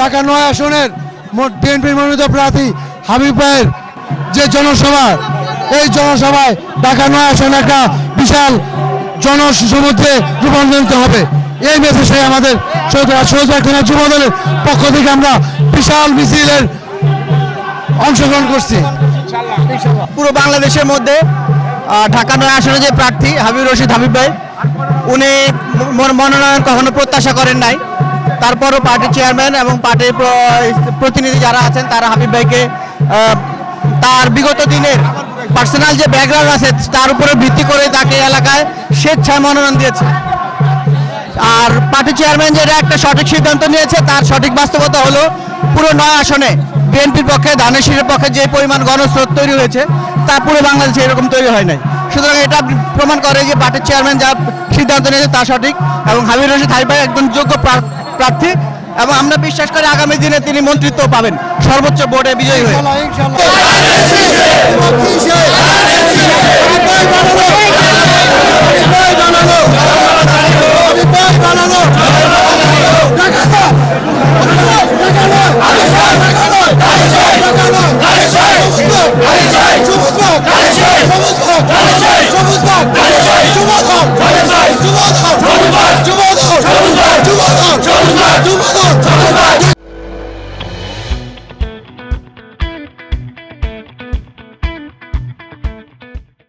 ঢাকা নয় আসনের বিএনপির মনোনীত প্রার্থী হাবিব ভাইয়ের যে জনসভা, এই জনসভায় ঢাকা নয় আসনে একটা বিশাল জনসমুদ্রে রূপান্তরিত হবে। এই মেসেজে আমাদের সৌজাখানা যুব দলের পক্ষ থেকে আমরা বিশাল মিছিলের অংশগ্রহণ করছি। পুরো বাংলাদেশের মধ্যে ঢাকা নয় আসনে যে প্রার্থী হাবিব রশিদ হাবিব ভাই, উনি মন- মনোনয়ন কখনো প্রত্যাশা করেন নাই। তারপরও পার্টির চেয়ারম্যান এবং পার্টির প্রতিনিধি যারা আছেন, তারা হাবিব ভাইকে তার বিগত দিনের পার্সোনাল যে ব্যাকগ্রাউন্ড আছে, তার উপরে ভিত্তি করে তাকে এলাকায় স্বেচ্ছায় মনোনয়ন দিয়েছে। আর পার্টি চেয়ারম্যান যেটা একটা সঠিক সিদ্ধান্ত নিয়েছে, তার সঠিক বাস্তবতা হলো পুরো নয় আসনে বিএনপির পক্ষে, ধানেশীরের পক্ষে যে পরিমাণ গণস্রোত তৈরি হয়েছে, তা পুরো বাংলাদেশে এরকম তৈরি হয় নাই। সুতরাং এটা প্রমাণ করে যে পার্টির চেয়ারম্যান যা সিদ্ধান্ত নিয়েছে, তা সঠিক এবং হাবিব রশিদ হাইবাই একজন যোগ্য প্রার্থী এবং আমরা বিশ্বাস করি আগামী দিনে তিনি মন্ত্রিত্ব পাবেন। সর্বোচ্চ বোর্ডে বিজয়ী হয়ে।